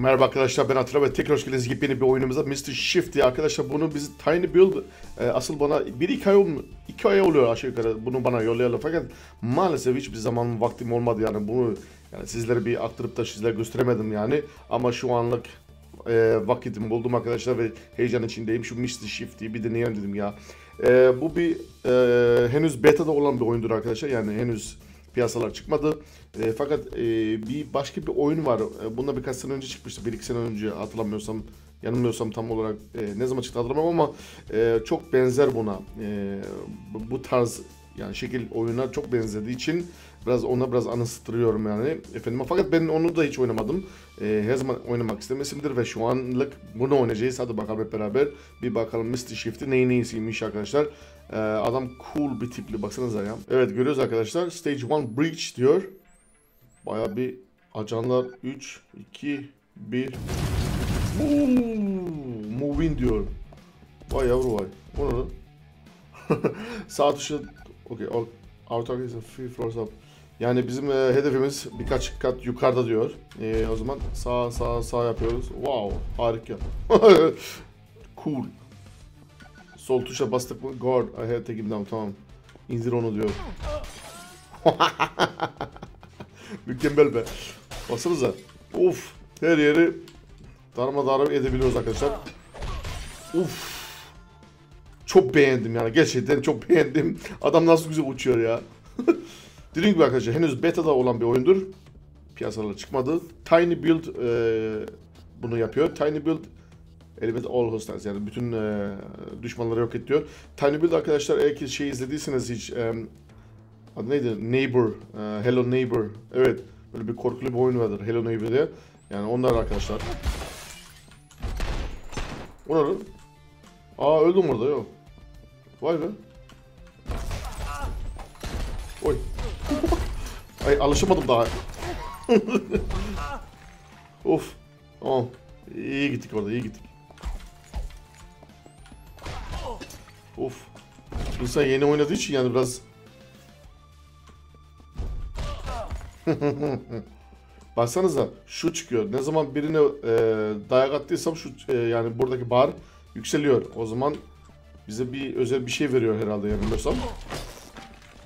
Merhaba arkadaşlar ben Atilla ve tekrar hoş geldiniz. Yepyeni bir oyunumuza Mr. Shifty arkadaşlar bunu biz Tiny Build e, asıl bana bir iki ay, olm- iki ay oluyor aşağı yukarı bunu bana yollayalı fakat maalesef hiçbir zaman vaktim olmadı yani. Bunu yani sizlere bir aktarıp da sizlere gösteremedim yani. Ama şu anlık e, vakitimi buldum arkadaşlar ve heyecan içindeyim. Şu Mr. Shifty'yi bir deneyelim dedim ya. E, bu bir e, henüz beta'da olan bir oyundur arkadaşlar. Yani henüz piyasalar çıkmadı. E, fakat e, bir başka bir oyun var. E, bundan birkaç sene önce çıkmıştı. Bir iki sene önce hatırlamıyorsam, yanılmıyorsam tam olarak e, ne zaman çıktı hatırlamam ama e, çok benzer buna. E, bu tarz yani şekil oyuna çok benzediği için biraz ona biraz anımsatırıyorum yani efendim. Fakat ben onu da hiç oynamadım. E, her zaman oynamak istemesimdir ve şu anlık bunu oynayacağız. Hadi bakalım hep beraber bir bakalım Mr. Shift'i neyi neyisiymiş arkadaşlar. Ee, adam cool bir tipli baksanıza ya. Evet görüyoruz arkadaşlar. Stage 1 Breach diyor. Baya bir ajanlar 3, 2, 1. Move in diyor. Vay yavru vay. O ne lan? Okay. Our, our target is three floors up. Yani bizim e, hedefimiz birkaç kat yukarıda diyor. E, o zaman sağ sağ sağ yapıyoruz. Wow harika. cool. Sol tuşa bastık mı? Guard. I had take him down. Tamam. İndir onu diyor. Mükemmel be. Baksanıza. Of. Her yeri darmadağın edebiliyoruz arkadaşlar. Uf. Çok beğendim yani. Gerçekten çok beğendim. Adam nasıl güzel uçuyor ya. Dediğim gibi arkadaşlar henüz beta'da olan bir oyundur. Piyasalara çıkmadı. Tiny Build e, bunu yapıyor. Tiny Build Elbette all hostiles yani bütün e, düşmanları yok et diyor. Tiny Build arkadaşlar eğer ki şey izlediyseniz hiç e, adı neydi? Neighbor, e, Hello Neighbor. Evet böyle bir korkulu bir oyun vardır Hello Neighbor diye. Yani onlar arkadaşlar. O ne lan? Aa öldüm orada yok. Vay be. Oy. Ay alışamadım daha. of. Tamam. İyi gittik orada iyi gittik. Of. İnsan yeni oynadığı için yani biraz... Baksanıza şu çıkıyor. Ne zaman birine e, dayak attıysam şu e, yani buradaki bar yükseliyor. O zaman bize bir özel bir şey veriyor herhalde yanılmıyorsam.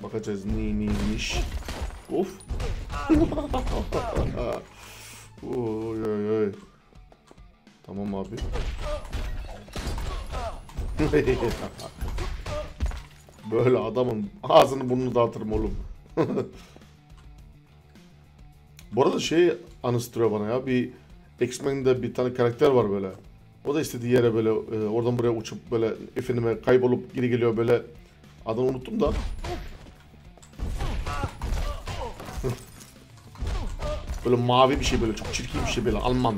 Bakacağız ne neymiş. Of. oy oy oy. Tamam abi. Böyle adamın ağzını burnunu dağıtırım oğlum. Bu arada şey anıştırıyor bana ya bir X-Men'de bir tane karakter var böyle. O da istediği yere böyle e, oradan buraya uçup böyle efendime kaybolup geri geliyor böyle. Adını unuttum da. böyle mavi bir şey böyle çok çirkin bir şey böyle Alman.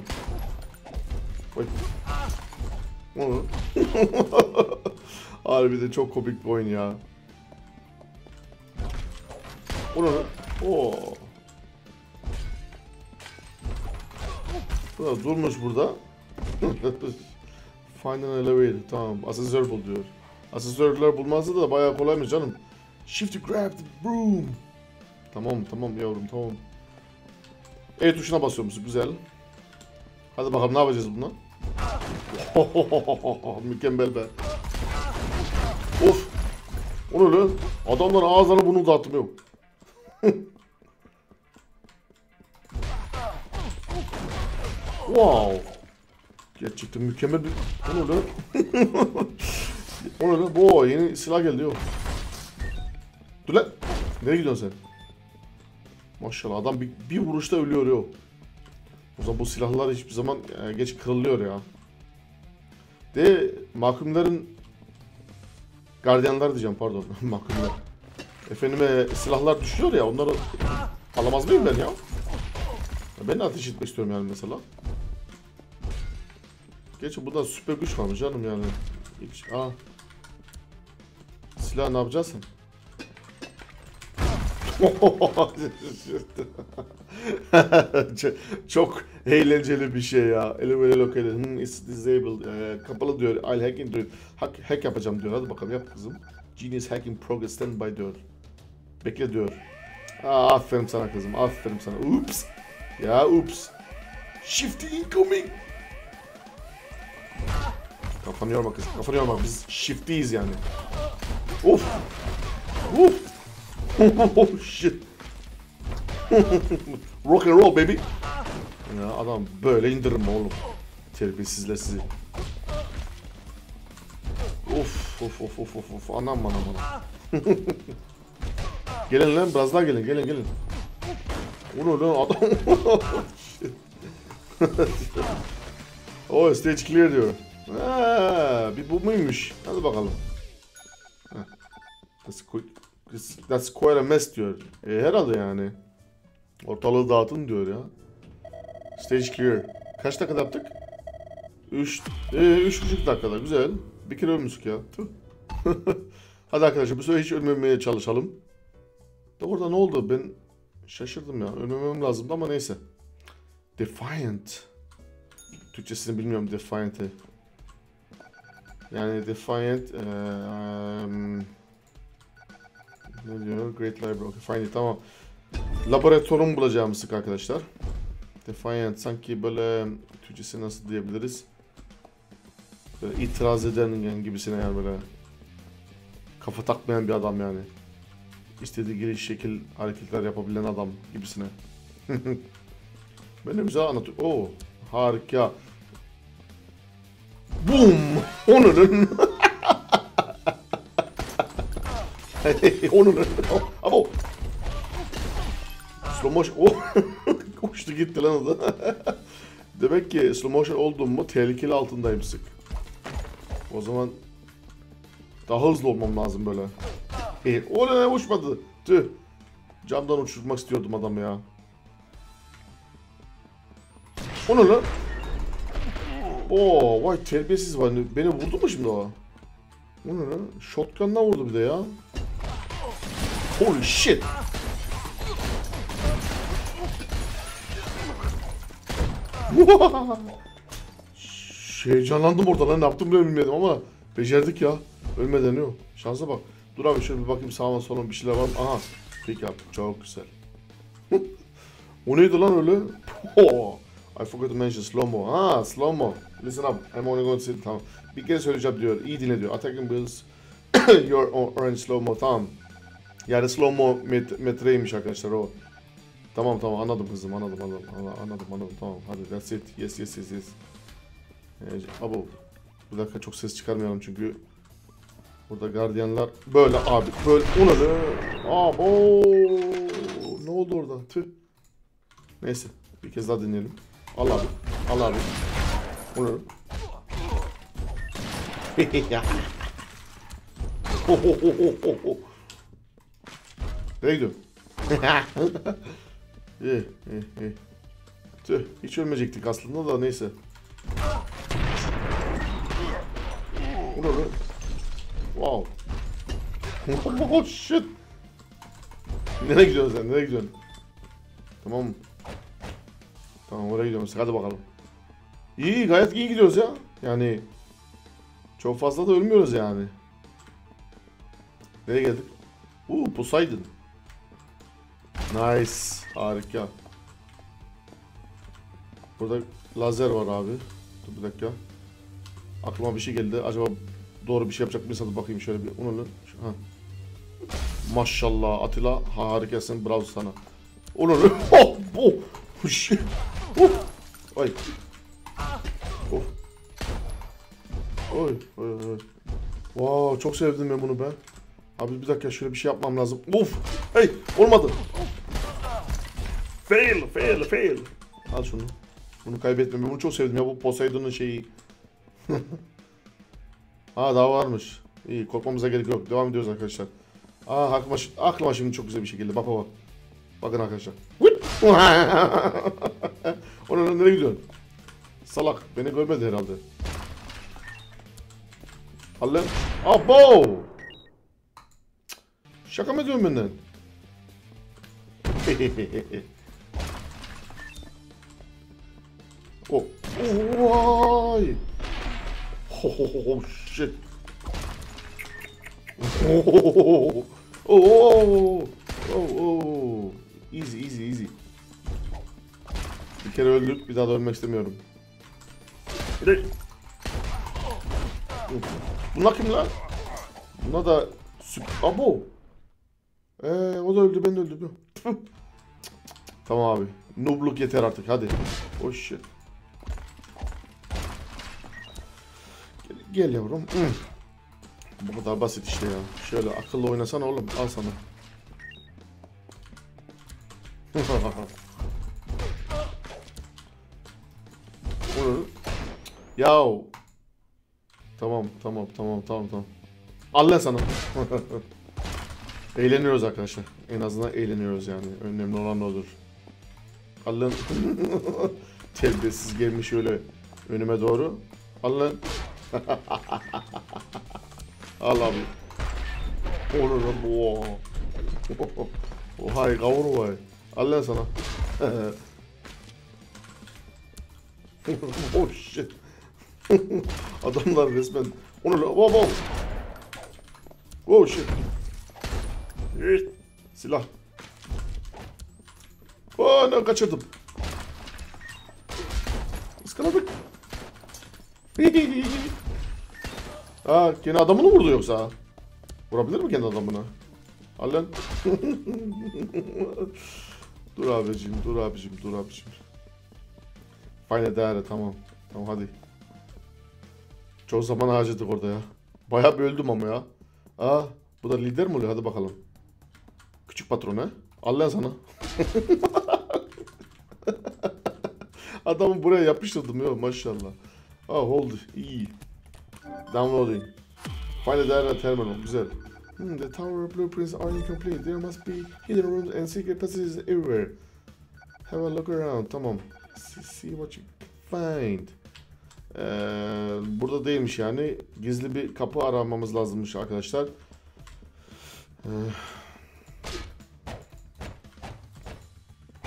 Oy. O ne? Harbiden çok komik bir oyun ya. O lan? Oo. Biraz durmuş burada. Find an elevator. Tamam. Asansör bul diyor. Asansörler bulmazsa da bayağı kolaymış canım. Shift grab the broom. Tamam tamam yavrum tamam. E tuşuna basıyormuş. Güzel. Hadi bakalım ne yapacağız bundan? Mükemmel be. Of. O ne lan? Adamların ağızlarını bunu dağıtmıyor. wow. Gerçekten mükemmel bir... O ne lan? o ne lan? Oo yeni silah geldi yok. Dur lan. Nereye gidiyorsun sen? Maşallah adam bir, bir vuruşta ölüyor yok. O zaman bu silahlar hiçbir zaman e, geç kırılıyor ya. De mahkumların gardiyanlar diyeceğim pardon mahkumlar. Efendime silahlar düşüyor ya onları alamaz mıyım ben ya? Ben de ateş etmek istiyorum yani mesela. Gerçi burada süper güç varmış canım yani. Hiç, aa. Silah ne yapacaksın? çok, eğlenceli bir şey ya. Elevator located. Hmm, it's disabled. Ee, kapalı diyor. I'll hack into it. Hack, hack yapacağım diyor. Hadi bakalım yap kızım. Genius hacking progress standby diyor. Bekle diyor. Aa, aferin sana kızım. Aferin sana. Ups. Ya ups. Shifty incoming. Kafanı yorma kız. Kafanı yorma. Biz shifty'yiz yani. Of. Of. Oh shit. Rock and roll baby. Ya adam böyle indiririm oğlum. Terbiyesizler sizi. Of of of of of of anam anam anam. gelin lan biraz daha gelin gelin gelin. Onu lan adam. o stage clear diyor. Ha, bir bu muymuş? Hadi bakalım. That's, that's quite a mess diyor. E, herhalde yani. Ortalığı dağıtın diyor ya. Stage clear. Kaç dakikada yaptık? 3 e, üç buçuk dakikada güzel. Bir kere ölmüştük ya. Hadi arkadaşlar bu sefer hiç ölmemeye çalışalım. Da orada ne oldu? Ben şaşırdım ya. Ölmemem lazımdı ama neyse. Defiant. Türkçesini bilmiyorum Defiant'ı. Yani Defiant eee, um, ne diyor? Great Library. Okay, find it. Tamam. Laboratuvarı bulacağımı sık arkadaşlar. Defiant sanki böyle Türkçesi nasıl diyebiliriz? Böyle itiraz eden yani gibisine yani böyle kafa takmayan bir adam yani. İstediği giriş şekil hareketler yapabilen adam gibisine. de güzel anlatıyor. Oo harika. Boom! Onun Onun Ama Slow motion. Oh. Uçtu gitti lan o da. Demek ki slow motion oldum mu tehlikeli altındayım sık. O zaman daha hızlı olmam lazım böyle. E, o ne uçmadı. Tüh. Camdan uçurmak istiyordum adamı ya. O ne lan? Oo, vay terbiyesiz var. Beni vurdu mu şimdi o? O ne lan? Shotgun'dan vurdu bir de ya. Holy shit. Şey, Heyecanlandım orada lan ne yaptım bile bilmedim ama becerdik ya. Ölmeden yok. Şansa bak. Dur abi şöyle bir bakayım sağıma soluma bir şeyler var mı? Aha. Pick up. Çok güzel. o neydi lan öyle? Oh. I forgot to mention slow mo. Ha slow mo. Listen up. I'm only going to say tamam. Bir kere söyleyeceğim diyor. İyi dinle diyor. Attacking bills your orange slow mo. Tamam. Yani slow mo met metreymiş arkadaşlar o. Tamam tamam anladım kızım anladım anladım anladım anladım, tamam hadi that's it yes yes yes yes. Ee, abo bir dakika çok ses çıkarmayalım çünkü burada gardiyanlar böyle abi böyle ona da abo ne oldu orada tüh. Neyse bir kez daha dinleyelim. Al abi al abi. Onu. Nereye gidiyorsun? İyi, iyi, iyi. Tüh, hiç ölmeyecektik aslında da neyse. Bu ne be? Wow. oh shit. Nereye gidiyorsun sen? Nereye gidiyorsun? Tamam? Tamam oraya gidiyoruz. Hadi bakalım. İyi, gayet iyi gidiyoruz ya. Yani çok fazla da ölmüyoruz yani. Nereye geldik? Uuu Poseidon. Nice. Harika. Burada lazer var abi. Dur bir dakika. Aklıma bir şey geldi. Acaba doğru bir şey yapacak? Hadi bakayım şöyle bir. Onu ha. Maşallah Atilla harikasın. Bravo sana. Onu oh, oh. Huş. Oh. Ay. Oh. Oy, oy, oy. Wow, çok sevdim ben bunu ben. Abi bir dakika şöyle bir şey yapmam lazım. Of! Hey! Olmadı. Fail, fail, fail. Al şunu. Bunu kaybetmem. Bunu çok sevdim ya bu Poseidon'un şeyi. ha daha varmış. İyi korkmamıza gerek yok. Devam ediyoruz arkadaşlar. Aa aklıma, aklıma şimdi çok güzel bir. Bak bak bak. Bakın arkadaşlar. Onun nereye gidiyorsun? Salak. Beni görmedi herhalde. Al lan. Abo! Şaka mı ediyorsun benden? oh. Vay. Ho shit. Oh oh oh oh oh. Easy easy easy. Bir kere öldük. Bir daha da istemiyorum. Bir de... Bunlar kim lan? Buna da... Abo. Ee, o da öldü ben de öldüm. tamam abi. Noobluk yeter artık hadi. Oh shit. Gel, gel yavrum. Hı. Bu kadar basit işte ya. Şöyle akıllı oynasana oğlum. Al sana. Yahu. Tamam tamam tamam tamam tamam. Al lan sana. Eğleniyoruz arkadaşlar. En azından eğleniyoruz yani. Önemli olan odur. Al lan. Terbiyesiz gelmiş öyle önüme doğru. Al lan. Al abi. Olur lan bu. Ohay kavur vay. Al lan sana. oh shit. Adamlar resmen. Onu lan. Wow wow. Oh shit. Silah. Aa ne kaçırdım. Iskaladık. Aa kendi adamını mı vurdu yoksa? Vurabilir mi kendi adamına? Al lan. dur abicim, dur abicim, dur abicim. Fine değerli tamam. Tamam hadi. Çok zaman harcadık orada ya. Bayağı bir öldüm ama ya. Aa bu da lider mi oluyor? Hadi bakalım. Küçük patron ha? Al sana. Adamı buraya yapıştırdım ya maşallah. Ah hold iyi. Downloading. Find a data terminal. Güzel. Hmm, the tower blueprints are incomplete. There must be hidden rooms and secret passages everywhere. Have a look around. Tamam. See, see what you find. Ee, burada değilmiş yani. Gizli bir kapı aramamız lazımmış arkadaşlar. Ee,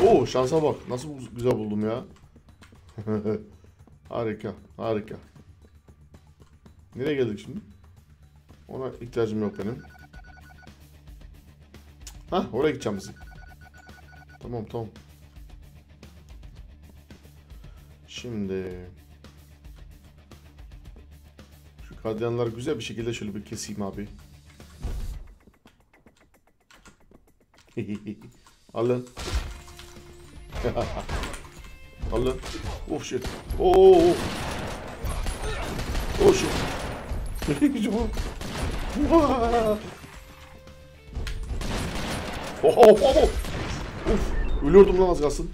Oo şansa bak. Nasıl güzel buldum ya. harika, harika. Nereye geldik şimdi? Ona ihtiyacım yok benim. Hah oraya gideceğim bizim. Tamam tamam. Şimdi kadyanları güzel bir şekilde şöyle bir keseyim abi. Al lan. Al lan. Oh shit. Oh, oh shit. Ne gücü bu? Oh, oh, oh, oh. Uf. Ölüyordum lan az kalsın.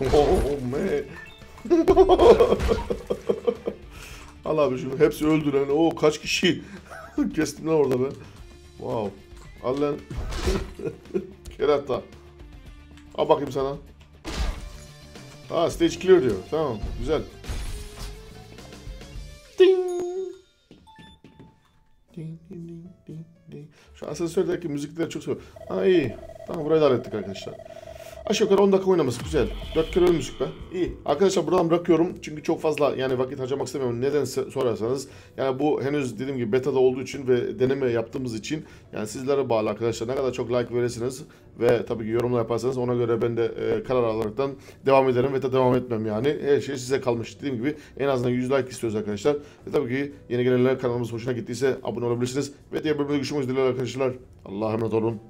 Oh man. Al abi şunu. Hepsi öldü lan. Oo kaç kişi. Kestim lan orada ben. Wow. Al lan. Kerata. Al bakayım sana. Ha stage clear diyor. Tamam güzel. Ding. Ding, ding, ding, ding, ding. Şu asansördeki müzikleri çok seviyorum. Ha iyi. Tamam burayı da hallettik arkadaşlar. Aşağı yukarı 10 dakika oynaması güzel. 4 kere ölmüştük be. İyi. Arkadaşlar buradan bırakıyorum. Çünkü çok fazla yani vakit harcamak istemiyorum. Neden sorarsanız. Yani bu henüz dediğim gibi beta'da olduğu için ve deneme yaptığımız için yani sizlere bağlı arkadaşlar. Ne kadar çok like verirsiniz ve tabii ki yorumlar yaparsanız ona göre ben de e, karar alaraktan devam ederim ve de devam etmem yani. Her şey size kalmış. Dediğim gibi en azından 100 like istiyoruz arkadaşlar. Ve tabii ki yeni gelenler kanalımız hoşuna gittiyse abone olabilirsiniz. Ve diğer bölümde görüşmek üzere arkadaşlar. Allah'a emanet olun.